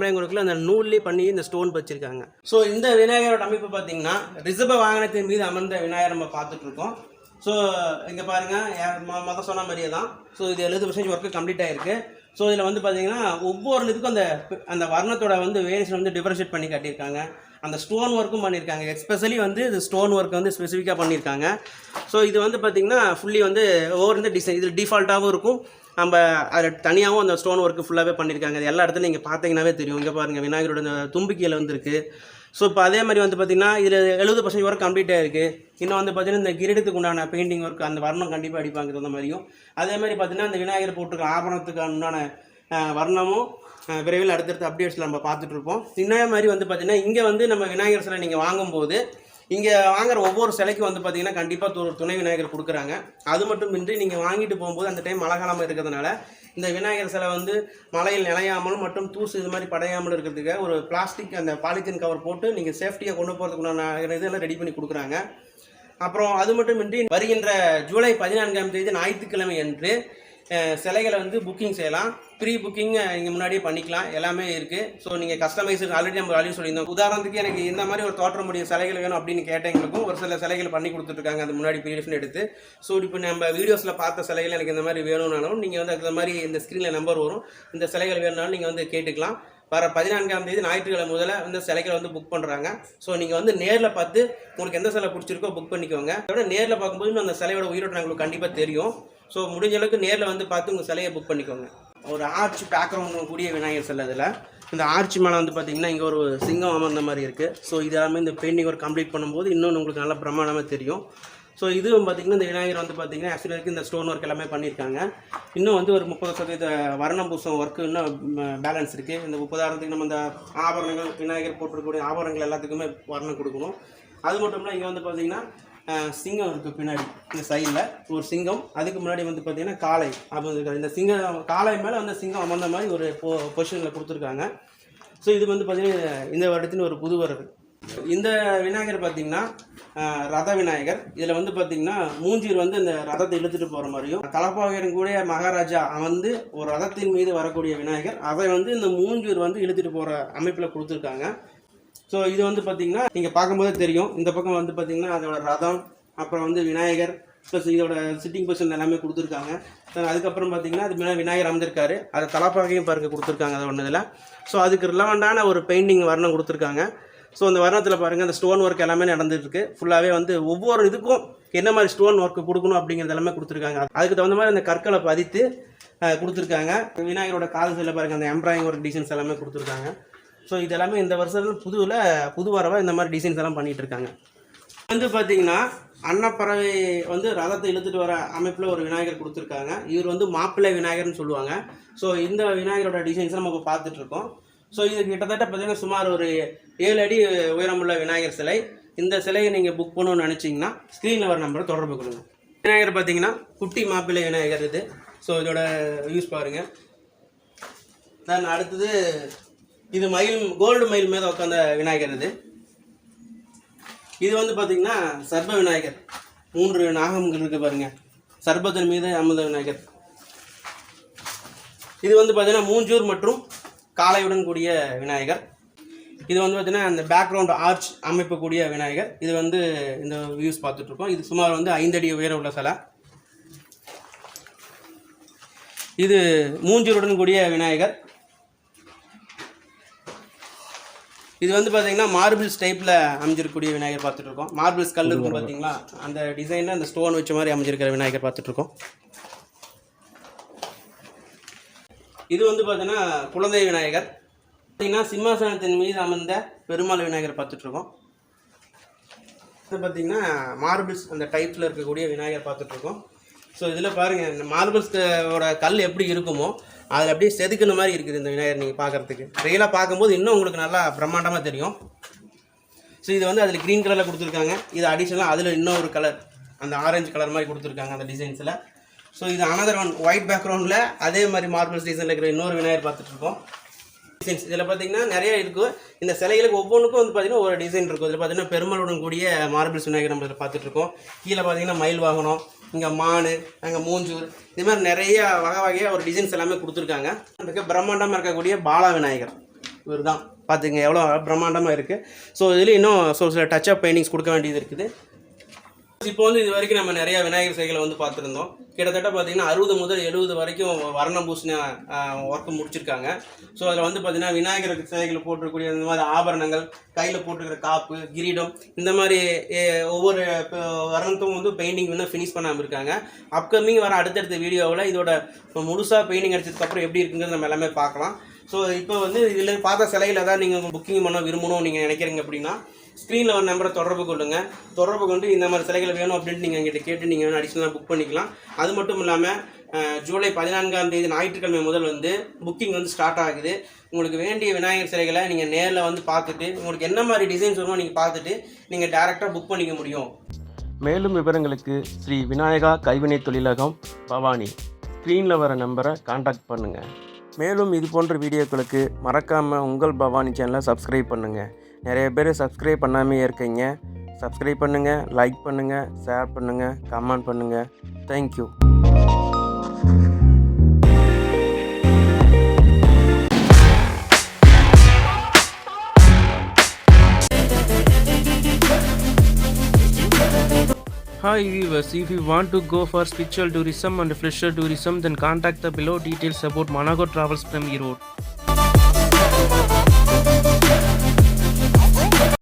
Embroidering அந்த நூல்லே பண்ணி இந்த ஸ்டோன் வச்சிருக்காங்க. ஸோ இந்த விநாயகரோட அமைப்பு பார்த்தீங்கன்னா ரிஷப வாகனத்தின் மீது அமர்ந்த விநாயகர் நம்ம பார்த்துட்டு இருக்கோம் ஸோ இங்கே பாருங்கள் மொதல் சொன்ன மாதிரியே தான். ஸோ இது எழுபது பர்சன்டேஜ் ஒர்க்கு கம்ப்ளீட் ஆயிருக்கு. ஸோ இதில் வந்து பார்த்தீங்கன்னா ஒவ்வொரு இதுக்கும் அந்த அந்த வர்ணத்தோட வந்து வேரியேஷன் வந்து டிஃபரன்ஷியேட் பண்ணி காட்டியிருக்காங்க. அந்த ஸ்டோன் ஒர்க்கும் பண்ணியிருக்காங்க. எஸ்பெஷலி வந்து இது ஸ்டோன் ஒர்க் வந்து ஸ்பெசிஃபிக்காக பண்ணியிருக்காங்க. ஸோ இது வந்து பார்த்திங்கன்னா ஃபுல்லி வந்து ஒவ்வொரு இந்த டிசைன் இது டிஃபால்ட்டாகவும் இருக்கும். நம்ம அதில் தனியாகவும் அந்த ஸ்டோன் ஒர்க்கு ஃபுல்லாகவே பண்ணியிருக்காங்க அது எல்லா இடத்துலையும் நீங்கள் பார்த்தீங்கன்னாவே தெரியும். இங்கே பாருங்கள் விநாயகரோட தும்பிக்கையில் வந்துருக்கு. ஸோ இப்போ அதே மாதிரி வந்து பார்த்திங்கன்னா இதில் எழுபது பர்சன்ட் ஒர்க் கம்ப்ளீட் ஆயிருக்கு. இன்னும் வந்து பார்த்திங்கன்னா இந்த கிரீடத்துக்கு உண்டான பெயிண்டிங் ஒர்க் அந்த வர்ணம் கண்டிப்பாக அடிப்பாங்க தகுந்த மாதிரியும். அதே மாதிரி பார்த்திங்கன்னா இந்த விநாயகர் போட்டிருக்க ஆபரணத்துக்கு உண்டான வர்ணமும் விரைவில் அடுத்தடுத்த அப்டேட்ஸில் நம்ம பார்த்துட்ருப்போம் இன்னே மாதிரி வந்து பார்த்திங்கன்னா இங்கே வந்து நம்ம விநாயகர் சிலை நீங்கள் வாங்கும்போது இங்கே வாங்குற ஒவ்வொரு சிலைக்கும் வந்து பார்த்தீங்கன்னா கண்டிப்பாக ஒரு துணை விநாயகர் கொடுக்குறாங்க. அது மட்டும் இன்றி நீங்கள் வாங்கிட்டு போகும்போது அந்த டைம் மழை காலமாக இருக்கிறதுனால இந்த விநாயகர் சிலை வந்து மழையில் நிலையாமலும் மற்றும் தூசு இது மாதிரி படையாமல் இருக்கிறதுக்கு ஒரு பிளாஸ்டிக் அந்த பாலித்தீன் கவர் போட்டு நீங்கள் சேஃப்டியாக கொண்டு போகிறதுக்குண்டான இதெல்லாம் ரெடி பண்ணி கொடுக்குறாங்க. அப்புறம் அது மட்டுமின்றி வருகின்ற ஜூலை பதினான்காம் தேதி ஞாயிற்றுக்கிழமை அன்று சிலைகளை வந்து புக்கிங் செய்யலாம். ப்ரீ புக்கிங் இங்கே முன்னாடியே பண்ணிக்கலாம். எல்லாமே இருக்குது ஸோ நீங்கள் கஸ்டமைஸ் ஆல்ரெடி நம்ம ஆல்ரெடி சொல்லியிருந்தோம். உதாரணத்துக்கு எனக்கு இந்த மாதிரி ஒரு தோற்றமுடைய சிலைகள் வேணும் அப்படின்னு கேட்டவங்களுக்கும் ஒரு சில சிலைகள் பண்ணி கொடுத்துட்ருக்காங்க. அது முன்னாடி பீரியட்ஸ்னு எடுத்து. ஸோ இப்போ நம்ம வீடியோஸில் பார்த்த சிலைகள் எனக்கு இந்த மாதிரி வேணும்னாலும் நீங்கள் வந்து அந்த மாதிரி இந்த ஸ்க்ரீனில் நம்பர் வரும். இந்த சிலைகள் வேணும்னாலும் நீங்கள் வந்து கேட்டுக்கலாம். வர பதினான்காம் தேதி ஞாயிற்றுக்கிழமை முதல்ல வந்து சிலைகளை வந்து புக் பண்ணுறாங்க ஸோ நீங்கள் வந்து நேரில் பார்த்து உங்களுக்கு எந்த சிலை பிடிச்சிருக்கோ புக் பண்ணிக்கோங்க. அதோட நேரில் பார்க்கும்போது இன்னும் அந்த சிலையோட உயிரோட்டம் உங்களுக்கு கண்டிப்பாக தெரியும். ஸோ முடிஞ்ச அளவுக்கு நேரில் வந்து பார்த்து உங்கள் சிலையை புக் பண்ணிக்கோங்க. ஒரு ஆர்ச் பேக்ரவுண்ட் கூடிய விநாயகர் சிலை இதில் இந்த ஆர்ச் மேலே வந்து பார்த்தீங்கன்னா இங்கே ஒரு சிங்கம் அமர்ந்த மாதிரி இருக்குது ஸோ இது எல்லாமே இந்த பெயிண்டிங் ஒரு கம்ப்ளீட் பண்ணும்போது இன்னொன்று உங்களுக்கு நல்ல பிரமாண்டமாக தெரியும். ஸோ இதுவும் பார்த்தீங்கன்னா இந்த விநாயகர் வந்து பார்த்தீங்கன்னா ஆக்சுவலி வரைக்கும் இந்த ஸ்டோன் ஒர்க் எல்லாமே பண்ணியிருக்காங்க. இன்னும் வந்து ஒரு முப்பது சதவீத வர்ணம் பூசம் ஒர்க்கு இன்னும் பேலன்ஸ் இருக்குது இந்த முப்பதாயிரத்துக்கு நம்ம இந்த ஆபரணங்கள் விநாயகர் போட்டிருக்கக்கூடிய ஆபரணங்கள் எல்லாத்துக்குமே வர்ணம் கொடுக்கணும். அது மட்டும் இல்லை இங்கே வந்து பார்த்தீங்கன்னா சிங்கம் இருக்குது பின்னாடி இந்த சைடில் ஒரு சிங்கம். அதுக்கு முன்னாடி வந்து பார்த்தீங்கன்னா காளை அமர்ந்திருக்காரு இந்த சிங்கம் காளை மேலே வந்து சிங்கம் அமர்ந்த மாதிரி ஒரு பொ பொசிஷனில் கொடுத்துருக்காங்க. ஸோ இது வந்து பார்த்தீங்கன்னா இந்த வருடத்தின் ஒரு புது வரது இந்த விநாயகர் பார்த்தீங்கன்னா ரத விநாயகர். இதில் வந்து பார்த்தீங்கன்னா மூஞ்சீர் வந்து இந்த ரதத்தை இழுத்துட்டு போகிற மாதிரியும் தலப்பாகையன் கூட மகாராஜா வந்து ஒரு ரதத்தின் மீது வரக்கூடிய விநாயகர். அதை வந்து இந்த மூஞ்சூர் வந்து இழுத்துட்டு போகிற அமைப்பில் கொடுத்துருக்காங்க. ஸோ இது வந்து பார்த்தீங்கன்னா நீங்கள் பார்க்கும்போதே தெரியும். இந்த பக்கம் வந்து பார்த்தீங்கன்னா அதோட ரதம் அப்புறம் வந்து விநாயகர் ப்ளஸ் இதோட சிட்டிங் பொசிஷன் எல்லாமே கொடுத்துருக்காங்க. அதுக்கப்புறம் பார்த்தீங்கன்னா அது மேலே விநாயகர் அமைஞ்சிருக்காரு அதை தலப்பாகையும் பாருங்க கொடுத்துருக்காங்க அதை ஒன்று இதில் ஸோ அதுக்கு ரிலவெண்டான ஒரு பெயிண்டிங் வர்ணம் கொடுத்துருக்காங்க. ஸோ அந்த வர்ணத்தில் பாருங்கள் அந்த ஸ்டோன் ஒர்க் எல்லாமே நடந்துருக்கு ஃபுல்லாகவே வந்து ஒவ்வொரு இதுக்கும் என்ன மாதிரி ஸ்டோன் ஒர்க் கொடுக்கணும் அப்படிங்கிறது எல்லாமே கொடுத்துருக்காங்க. அதுக்கு தகுந்த மாதிரி அந்த கற்களை பதித்து கொடுத்துருக்காங்க. விநாயகரோட கால் சில பாருங்க அந்த எம்ப்ராயிங் ஒர்க் டிசைன்ஸ் எல்லாமே கொடுத்துருக்காங்க. ஸோ இது எல்லாமே இந்த வருஷத்தில் புதுவில் புது வரவாக இந்த மாதிரி டிசைன்ஸ் எல்லாம் பண்ணிகிட்ருக்காங்க இருக்காங்க. வந்து பார்த்தீங்கன்னா அன்னப்பறவை வந்து ரதத்தை இழுத்துட்டு வர அமைப்பில் ஒரு விநாயகர் கொடுத்துருக்காங்க. இவர் வந்து மாப்பிள்ளை விநாயகர்னு சொல்லுவாங்க. ஸோ இந்த விநாயகரோட டிசைன்ஸ் நம்ம இப்போ பார்த்துட்ருக்கோம் ஸோ இது கிட்டத்தட்ட பார்த்தீங்கன்னா சுமார் ஒரு ஏழு அடி உயரமுள்ள விநாயகர் சிலை. இந்த சிலையை நீங்கள் புக் பண்ணணும்னு நினச்சிங்கன்னா ஸ்க்ரீனில் வர நம்பரை தொடர்பு கொடுங்க விநாயகர் பார்த்தீங்கன்னா குட்டி மாப்பிள்ளை விநாயகர் இது. ஸோ இதோட யூஸ் பாருங்கள் தென் அடுத்தது இது மயில் கோல்டு மயில் மேலே உட்காந்த விநாயகர் இது. இது வந்து பார்த்தீங்கன்னா சர்ப விநாயகர். மூன்று நாகங்கள் இருக்கு பாருங்க. சர்பத்தின் மீது அமுத விநாயகர். இது வந்து பார்த்தீங்கன்னா மூஞ்சூர் மற்றும் காளையுடன் கூடிய விநாயகர். இது வந்து பார்த்தீங்கன்னா அந்த பேக்ரவுண்ட் ஆர்ச் அமைப்பு கூடிய விநாயகர். இது வந்து இந்த வியூஸ் பார்த்துட்ருக்கோம். இது சுமார் வந்து ஐந்தடி உயர உள்ள சிலை. இது மூஞ்சூருடன் கூடிய விநாயகர். இது வந்து பார்த்தீங்கன்னா மார்பிள்ஸ் டைப்பில் அமைஞ்சிருக்கக்கூடிய விநாயகர் பார்த்துட்டு இருக்கோம் மார்பிள்ஸ் கல் இருக்கும் பார்த்தீங்களா அந்த டிசைனில் அந்த ஸ்டோன் வச்ச மாதிரி அமைஞ்சிருக்கிற விநாயகர் பார்த்துட்டு இருக்கோம் இது வந்து பார்த்தீங்கன்னா குழந்தை விநாயகர். பார்த்தீங்கன்னா சிம்மாசனத்தின் மீது அமர்ந்த பெருமாள் விநாயகர் பார்த்துட்டு இருக்கோம் இது பார்த்தீங்கன்னா மார்பிள்ஸ் அந்த டைப்பில் இருக்கக்கூடிய விநாயகர் பார்த்துட்டு இருக்கோம் ஸோ இதில் பாருங்கள் இந்த மார்பிள்ஸோட கல் எப்படி இருக்குமோ அதில் அப்படியே செதுக்குன மாதிரி இருக்குது இந்த விநாயகர் நீங்கள் பார்க்குறதுக்கு ரியலாக பார்க்கும்போது இன்னும் உங்களுக்கு நல்லா பிரம்மாண்டமாக தெரியும். ஸோ இது வந்து அதில் க்ரீன் கலரில் கொடுத்துருக்காங்க. இது அடிஷ்னலாக அதில் இன்னும் ஒரு கலர் அந்த ஆரஞ்சு கலர் மாதிரி கொடுத்துருக்காங்க அந்த டிசைன்ஸில் ஸோ இது அனதர் ஒன் ஒயிட் பேக்ரவுண்டில் அதே மாதிரி மார்பிள்ஸ் டிசைனில் இருக்கிற இன்னொரு விநாயகர் பார்த்துட்ருக்கோம் டிசைன்ஸ் இதில் பார்த்தீங்கன்னா நிறைய இருக்கும் இந்த சிலைகளுக்கு ஒவ்வொன்றுக்கும் வந்து பார்த்தீங்கன்னா ஒரு டிசைன் இருக்கும். இதில் பார்த்தீங்கன்னா பெருமாளுடன் கூடிய மார்பிள்ஸ் விநாயகர் நம்ம இதில் பார்த்துட்ருக்கோம் கீழே பார்த்தீங்கன்னா மயில் வாகனம் இங்கே மானு அங்கே மூஞ்சூர். இது மாதிரி நிறைய வகை வகையாக ஒரு டிசைன்ஸ் எல்லாமே கொடுத்துருக்காங்க. அந்த பிரம்மாண்டமாக இருக்கக்கூடிய பாலா விநாயகர். இவர் தான் பார்த்துங்க எவ்வளோ பிரம்மாண்டமாக இருக்குது ஸோ இதில் இன்னும் ஸோ சில டச் அப் பெயிண்டிங்ஸ் கொடுக்க வேண்டியது இருக்குது. இப்போ வந்து இது வரைக்கும் நம்ம நிறைய விநாயகர் சிலைகளை வந்து பார்த்துருந்தோம். கிட்டத்தட்ட பார்த்தீங்கன்னா அறுபது முதல் எழுபது வரைக்கும் வர்ணம் பூசின ஒர்க்கு முடிச்சிருக்காங்க. ஸோ அதில் வந்து பார்த்தீங்கன்னா விநாயகர் சிலைகள் போட்டிருக்கக்கூடிய இந்த மாதிரி ஆபரணங்கள் கையில் போட்டிருக்கிற காப்பு கிரீடம் இந்த மாதிரி ஒவ்வொரு வர்ணத்தும் வந்து பெயிண்டிங் வந்து ஃபினிஷ் பண்ணாமல் இருக்காங்க. அப்கமிங் வர அடுத்தடுத்த வீடியோவில் இதோட முழுசாக பெயிண்டிங் அடிச்சதுக்கப்புறம் எப்படி இருக்குங்கிறது நம்ம எல்லாமே பார்க்கலாம். ஸோ இப்போ வந்து இதில் பார்த்த சிலையில் தான் நீங்கள் புக்கிங் பண்ண விரும்பணும் நீங்கள் நினைக்கிறீங்க அப்படின்னா ஸ்க்ரீனில் ஒரு நம்பரை தொடர்பு கொள்ளுங்க. தொடர்பு கொண்டு இந்த மாதிரி சிலைகள் வேணும் அப்படின்ட்டு நீங்கள் எங்கிட்ட கேட்டு நீங்கள் வேணும் அடிஷனலாக புக் பண்ணிக்கலாம். அது மட்டும் இல்லாமல் ஜூலை பதினான்காம் தேதி ஞாயிற்றுக்கிழமை முதல் வந்து புக்கிங் வந்து ஸ்டார்ட் ஆகுது. உங்களுக்கு வேண்டிய விநாயகர் சிலைகளை நீங்கள் நேரில் வந்து பார்த்துட்டு உங்களுக்கு என்ன மாதிரி டிசைன்ஸ் வருமோ நீங்கள் பார்த்துட்டு நீங்கள் டேரெக்டாக புக் பண்ணிக்க முடியும். மேலும் விவரங்களுக்கு ஸ்ரீ விநாயகா கைவினை தொழிலகம் பவானி. ஸ்க்ரீனில் வர நம்பரை காண்டாக்ட் பண்ணுங்கள் மேலும் இது போன்ற வீடியோக்களுக்கு மறக்காமல் உங்கள் பவானி சேனலை சப்ஸ்கிரைப் பண்ணுங்கள் நிறைய பேர் சப்ஸ்கிரைப் பண்ணாமே இருக்கீங்க சப்ஸ்கிரைப் பண்ணுங்கள் லைக் பண்ணுங்கள் ஷேர் பண்ணுங்கள் கமெண்ட் பண்ணுங்கள் thank you Hi viewers, if you want to go for spiritual tourism and pleasure tourism then contact the below details about Manago Travels from Erode.